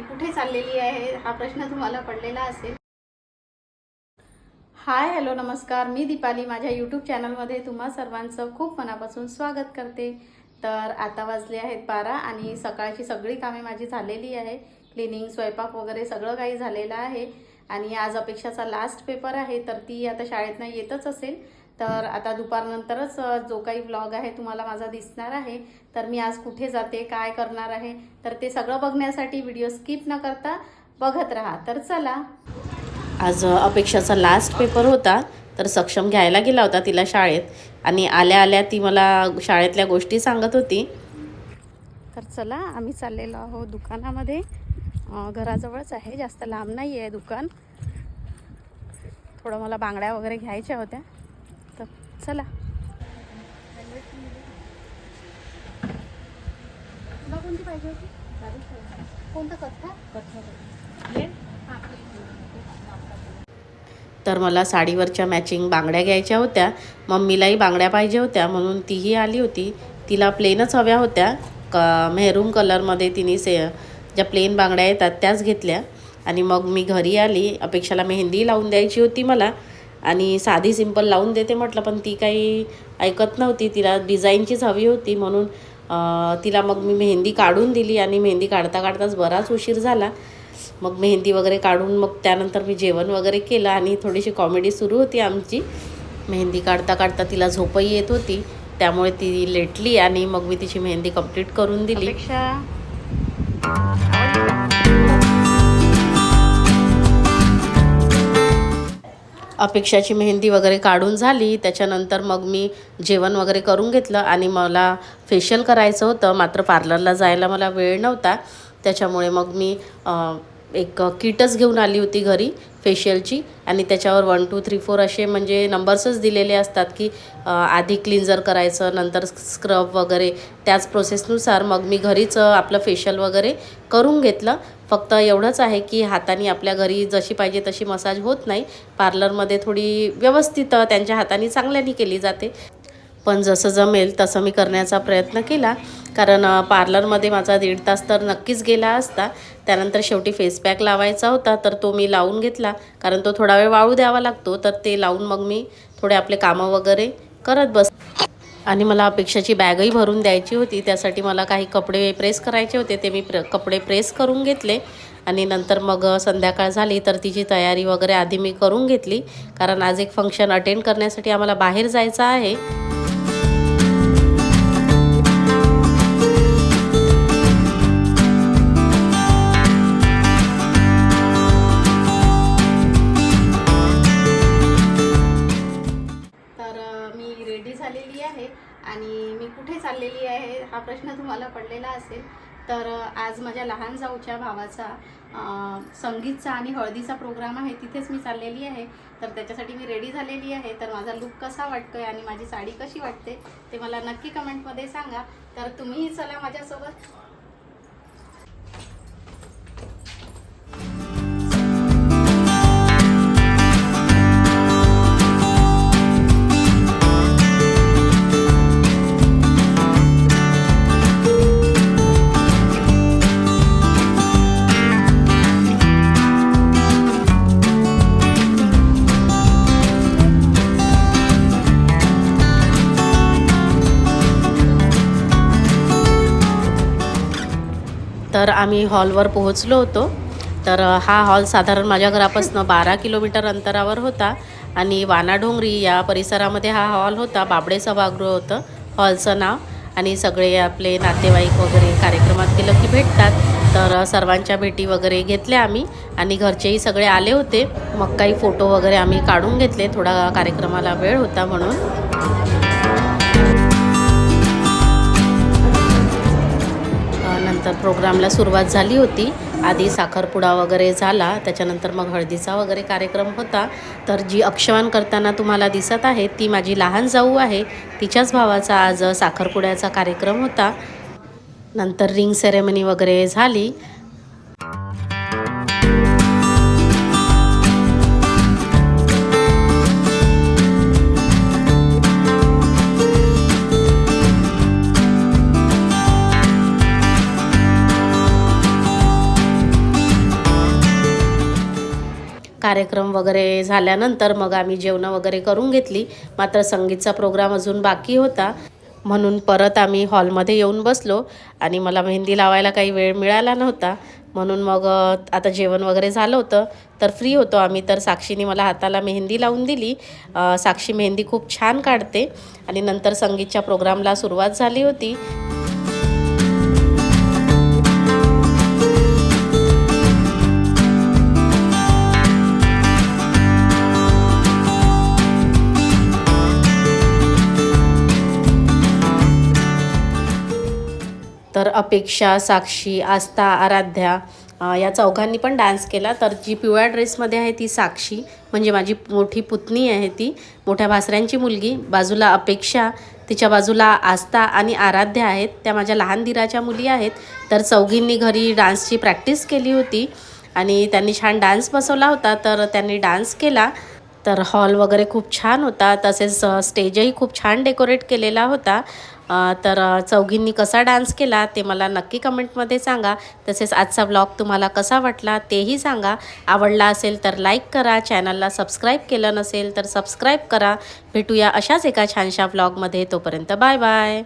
कुठे चाललेली आहे? हा प्रश्न तुम्हाला पडलेला असेल. हाय हॅलो नमस्कार. मी दीपाली. माझ्या यूट्यूब चॅनलमध्ये तुम्हा सर्वांचं खूप मनापासून स्वागत करते. तर आता वाजले आहेत बारा आणि सकाळची सगळी कामे माझी झालेली आहे. क्लिनिंग स्वयंपाक वगैरे सगळं काही झालेलं आहे. आणि आज अपेक्षाचा लास्ट पेपर आहे तर ती आता शाळेतनं येतच असेल. तर आता दुपारनंतरच जो काही व्लॉग आहे तुम्हाला माझा दिसणार आहे तर मी आज कुठे जाते काय करणार आहे तर ते सगळं बघण्यासाठी व्हिडिओ स्किप न करता बघत राहा. तर चला. आज अपेक्षाचा लास्ट पेपर होता तर सक्षम घ्यायला गेला होता तिला शाळेत आणि आल्या आल्या ती मला शाळेतल्या गोष्टी सांगत होती. तर चला आम्ही चाललेलो आहोत दुकानामध्ये. घराजवळच आहे जास्त लांब नाही आहे दुकान. थोडं मला बांगड्या वगैरे घ्यायच्या होत्या. चला. तुला कोणती पाहिजे होती? कोणतं कथा तर मला साडीवरच्या मॅचिंग बांगड्या घ्यायच्या होत्या. मम्मीलाही बांगड्या पाहिजे होत्या म्हणून तीही आली होती. तिला प्लेनच हव्या होत्या. क मेहरूम कलरमध्ये तिने से ज्या प्लेन बांगड्या येतात त्याच घेतल्या. आणि मग मी घरी आली. अपेक्षाला मेहंदी लावून द्यायची होती मला. आणि साधी सिंपल लावून देते म्हटलं पण ती काही ऐकत नव्हती. तिला डिझाईनचीच हवी होती म्हणून तिला मग मी मेहंदी काढून दिली आणि मेहंदी काढता काढताच बराच उशीर झाला. मग मेहंदी वगैरे काढून मग त्यानंतर मी जेवण वगैरे केलं आणि थोडीशी कॉमेडी सुरू होती आमची. मेहंदी काढता काढता तिला झोपही येत होती. त्यामुळे ती लेटली आणि मग मी तिची मेहंदी कंप्लीट करून दिली. अपेक्षाची मेहंदी वगैरे काढून झाली. त्याच्यानंतर मग मी जेवण वगैरे करून घेतलं आणि मला फेशियल करायचं होतं. मात्र पार्लरला जायला मला वेळ नव्हता. त्याच्यामुळे मग मी एक किटच घेऊन आली होती घरी फेशियलची आणि त्याच्यावर वन टू थ्री फोर असे म्हणजे नंबर्सच दिलेले असतात की आधी क्लिन्झर करायचं नंतर स्क्रब वगैरे त्याच प्रोसेसनुसार मग मी घरीच आपलं फेशियल वगैरे करून घेतलं. फक्त एवढंच आहे की हाताने आपल्या घरी जशी पाहिजे तशी मसाज होत नाही. पार्लरमध्ये थोडी व्यवस्थित त्यांच्या हाताने चांगल्याने केली जाते. पण जसं जमेल तसं मी करण्याचा प्रयत्न केला. कारण पार्लरमध्ये माझा दीड तास तर नक्कीच गेला असता. त्यानंतर शेवटी फेस पॅक लावायचा होता तर तो मी लावून घेतला. कारण तो थोडा वेळ वाळू द्यावा लागतो तर ते लावून मग मी थोडे आपले कामं वगैरे करत बस आणि मला अपेक्षाची बॅगही भरून द्यायची होती. त्यासाठी मला काही कपडे प्रेस करायचे होते. ते मी प्र कपडे प्रेस करून घेतले. आणि नंतर मग संध्याकाळ झाली तर तिची तयारी वगैरे आधी मी करून घेतली. कारण आज एक फंक्शन अटेंड करण्यासाठी आम्हाला बाहेर जायचं आहे. कुठे आहे हा प्रश्न तुम्हाला पडलेला असेल तर आज माझ्या लहान जाऊच्या भावाचा संगीतचा आणि हळदीचा प्रोग्राम आहे तिथेच मी चाललेली आहे. तर त्याच्यासाठी मी रेडी झालेली आहे. तर माझा लुक कसा वाटतोय आणि माझी साडी कशी वाटते ते मला नक्की कमेंटमध्ये सांगा. तर तुम्हीही चला माझ्यासोबत. तर आम्ही हॉलवर पोहोचलो होतो. तर हा हॉल साधारण माझ्या घरापासून बारा किलोमीटर अंतरावर होता आणि वानाडोंगरी या परिसरामध्ये हा हॉल होता. बाबडे सभागृह होतं हॉलचं नाव आणि सगळे आपले नातेवाईक वगैरे कार्यक्रमात गेलं की भेटतात. तर सर्वांच्या भेटी वगैरे घेतल्या आम्ही आणि घरचेही सगळे आले होते. मग काही फोटो वगैरे आम्ही काढून घेतले. थोडा कार्यक्रमाला वेळ होता म्हणून. प्रोग्रामला सुरुवात झाली होती. आधी साखरपुडा वगैरे झाला त्याच्यानंतर मग हळदीचा वगैरे कार्यक्रम होता. तर जी अक्षवान करताना तुम्हाला दिसत आहे ती माझी लहान जाऊ आहे. तिच्याच भावाचा आज साखरपुड्याचा कार्यक्रम होता. नंतर रिंग सेरेमनी वगैरे झाली. कार्यक्रम वगैरे झाल्यानंतर मग आम्ही जेवणं वगैरे करून घेतली. मात्र संगीतचा प्रोग्राम अजून बाकी होता. म्हणून परत आम्ही हॉलमध्ये येऊन बसलो आणि मला मेहंदी लावायला काही वेळ मिळाला नव्हता. म्हणून मग आता जेवण वगैरे झालं होतं. तर फ्री होतो आम्ही. तर साक्षीने मला हाताला मेहंदी लावून दिली. साक्षी मेहंदी खूप छान काढते. आणि नंतर संगीतच्या प्रोग्रामला सुरुवात झाली होती. अपेक्षा साक्षी आस्था आराध्या या चौघांनी पण डान्स केला. तर जी पिवळ्या ड्रेसमध्ये आहे ती साक्षी म्हणजे माझी मोठी पुतणी आहे ती. मोठ्या भासऱ्यांची मुलगी बाजूला अपेक्षा तिच्या बाजूला आस्था आणि आराध्या आहेत. त्या माझ्या लहान दिराच्या मुली आहेत. तर चौघींनी घरी डान्सची प्रॅक्टिस केली होती आणि त्यांनी छान डान्स बसवला होता. तर त्यांनी डान्स केला. तर हॉल वगैरे खूप छान होता. तसेच स्टेजही खूप छान डेकोरेट केलेला होता. तर चौघींनी कसा डान्स केला ते मला नक्की कमेंटमध्ये सांगा. तसेच आजचा ब्लॉग तुम्हाला कसा वाटला तेही सांगा. आवडला असेल तर लाईक करा. चॅनलला सबस्क्राईब केलं नसेल तर सबस्क्राईब करा. भेटूया अशाच एका छानशा ब्लॉगमध्ये. तोपर्यंत बाय बाय.